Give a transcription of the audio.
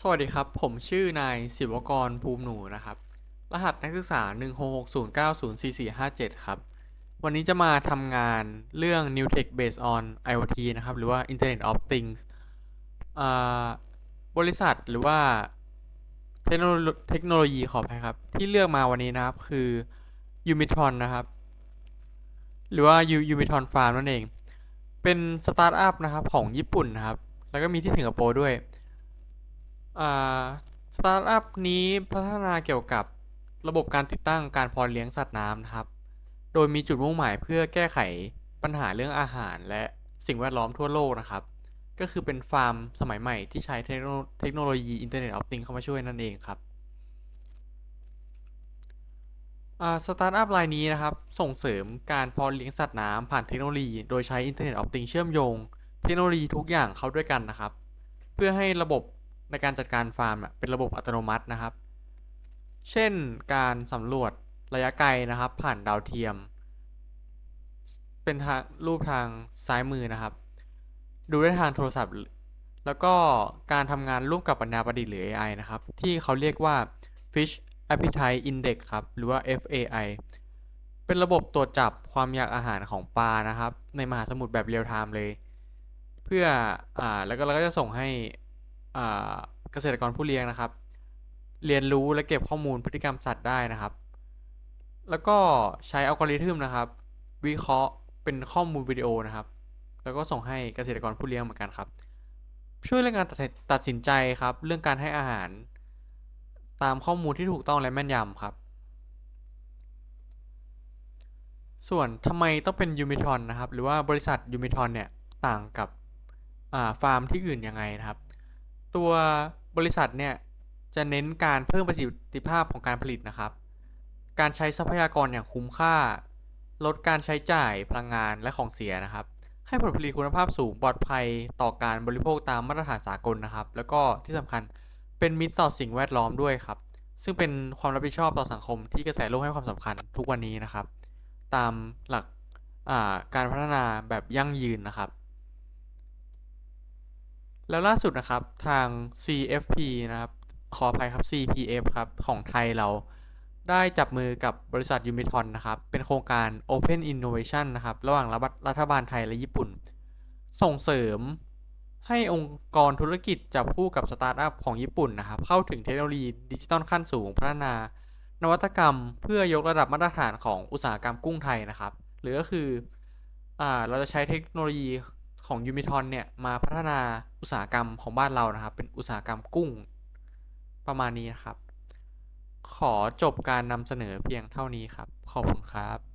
สวัสดีครับ ผมชื่อนายศิวกรภูมิหนูนะครับ รหัสนักศึกษา 16609044457 ครับ วันนี้จะมาทำงานเรื่อง New Tech Based on IoT นะครับ หรือว่า Internet of Things บริษัทหรือว่าเทคโนโลยีขออภัยครับ ที่เลือกมาวันนี้นะครับคือ Umitron นะครับ หรือว่า U- Umitron Farm นั่นเอง เป็นสตาร์ทอัพนะครับของญี่ปุ่นนะครับ แล้วก็มีที่สิงคโปร์ด้วย อ่าสตาร์ทอัพนี้พัฒนาเกี่ยวกับระบบการติดตั้งการพาะเลี้ยงสัตว์น้ำนะครับ โดยมีจุดมุ่งหมายเพื่อแก้ไขปัญหาเรื่องอาหารและสิ่งแวดล้อมทั่วโลกนะครับ ก็คือเป็นฟาร์มสมัยใหม่ที่ใช้เทคโนโลยี Internet of Things เข้ามาช่วยนั่นเองครับสตาร์ทอัพรายนี้นะครับ ส่งเสริมการพาะเลี้ยงสัตว์น้ำผ่านเทคโนโลยี โดยใช้ Internet of Things เชื่อมโยง เทคโนโลยีทุกอย่างเข้าด้วยกันนะครับ เพื่อให้ระบบ ในการจัดการฟาร์มเป็นระบบอัตโนมัตินะครับ เช่นการสำรวจระยะไกลนะครับ ผ่านดาวเทียม เป็นทางรูปทางซ้ายมือนะครับ ดูได้ทางโทรศัพท์ แล้วก็การทำงานร่วมกับปัญญาประดิษฐ์หรือ AI นะครับ ที่เขาเรียกว่า Fish Appetite Index ครับ หรือว่า FAI เป็นระบบตรวจจับความอยากอาหารของปลานะครับ ในมหาสมุทรแบบเรียลไทม์เลย เพื่ออ่าแล้วก็เราก็จะส่งให้อ่า เกษตรกรผู้เลี้ยงนะครับ เรียนรู้และเก็บข้อมูลพฤติกรรมสัตว์ได้นะครับ แล้วก็ใช้อัลกอริทึมนะครับ วิเคราะห์เป็นข้อมูลวิดีโอนะครับ แล้วก็ส่งให้เกษตรกรผู้เลี้ยงเหมือนกันครับ ช่วยเรื่องการตัดสินใจครับ เรื่องการให้อาหาร ตามข้อมูลที่ถูกต้องและแม่นยำครับ ส่วนทำไมต้องเป็นยูมิทอนนะครับ หรือว่าบริษัทยูมิทอนเนี่ยต่างกับฟาร์มที่อื่นยังไงนะครับ ตัว บริษัทเนี่ยจะเน้นการเพิ่มประสิทธิภาพของการผลิตนะครับ การใช้ทรัพยากรอย่างคุ้มค่า ลดการใช้จ่ายพลังงานและของเสียนะครับ ให้ผลผลิตคุณภาพสูงปลอดภัยต่อการบริโภคตามมาตรฐานสากลนะครับ แล้วก็ที่สำคัญเป็นมิตรต่อสิ่งแวดล้อมด้วยครับ ซึ่งเป็นความรับผิดชอบต่อสังคมที่กระแสโลกให้ความสำคัญทุกวันนี้นะครับ ตามหลักการพัฒนาแบบยั่งยืนนะครับ แล้วล่าสุดนะครับทาง CFP นะครับ ขออภัยครับ CPF ครับ ของไทยเราได้จับมือกับบริษัทยูมิทอนนะครับ เป็นโครงการ Open Innovation นะครับ ระหว่างรัฐรัฐบาลไทยและญี่ปุ่น ส่งเสริมให้องค์กรธุรกิจจับคู่กับสตาร์ทอัพของญี่ปุ่นนะครับ เข้าถึงเทคโนโลยีดิจิตอลขั้นสูงพัฒนา นวัตกรรมเพื่อยกระดับมาตรฐานของอุตสาหกรรมกุ้งไทยนะครับ หรือก็คืออเราจะใช้เทคโนโลยี ของยูมิทอนเนี่ยมาพัฒนาอุตสาหกรรมของบ้านเรานะครับ เป็นอุตสาหกรรมกุ้งประมาณนี้นะครับ ขอจบการนำเสนอเพียงเท่านี้ครับ ขอบคุณครับ